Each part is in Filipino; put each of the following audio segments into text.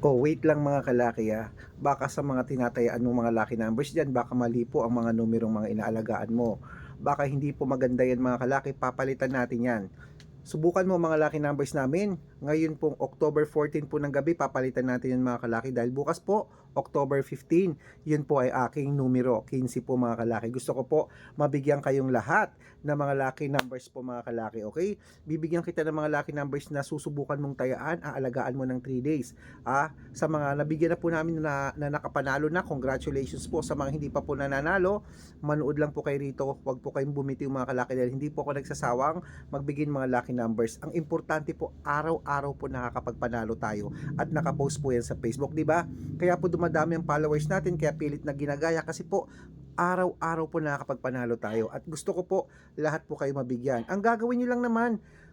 Oh, wait lang mga kalaki ah. Baka sa mga tinatayaan mong mga lucky numbers dyan, baka mali po ang mga numerong mga inaalagaan mo. Baka hindi po maganda yan mga kalaki, papalitan natin yan. Subukan mo mga lucky numbers namin. Ngayon pong October 14 po ng gabi, papalitan natin yan mga kalaki. Dahil bukas po, October 15, yun po ay aking numero, 15 po mga kalaki. Gusto ko po mabigyan kayong lahat ng mga lucky numbers po mga kalaki, okay? Bibigyan kita ng mga lucky numbers na susubukan mong tayaan, aalagaan mo ng 3 days. Ah, sa mga nabigyan na po namin na, na nakapanalo na, congratulations po sa mga hindi pa po nananalo. Manood lang po kayo rito, huwag po kayong bumitiw mga kalaki dahil hindi po ako nagsasawang magbigay ng mga lucky numbers. Ang importante po, araw-araw po nakakapagpanalo tayo at nakapost po yan sa Facebook, di ba? Kaya po dumadami ang followers natin, kaya pilit na ginagaya kasi po araw-araw po nakakapagpanalo tayo at gusto ko po lahat po kayo mabigyan. Ang gagawin nyo lang naman,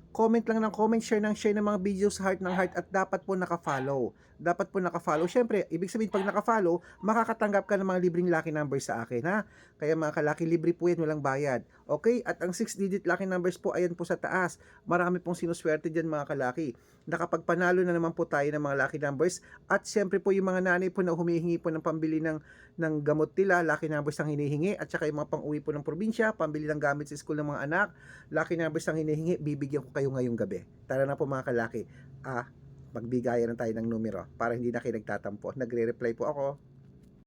comment lang ng comment, share ng share ng mga videos, heart ng heart at dapat po naka-follow. Dapat po naka-follow. Syempre, ibig sabihin pag naka-follow, makakatanggap ka ng mga libreng lucky numbers sa akin ha. Kaya mga kalaki, libre po yan, walang bayad. Okay? At ang 6-digit lucky numbers po, ayan po sa taas. Marami pong sinuswerte dyan mga kalaki. Nakapagpanalo na naman po tayo ng mga lucky numbers. At syempre po yung mga nanay po na humihingi po ng pambili ng, ng gamot nila, lucky numbers ang hinihingi. At saka yung mga pang-uwi po ng probinsya, pambili ng gamit sa school ng mga anak, lucky numbers ang hinihingi, bibigyan ko kayo ngayong gabi. Tara na po mga kalaki. Ah, magbigayan na tayo ng numero para hindi na kayo nagtatampo. Nagre-reply po ako.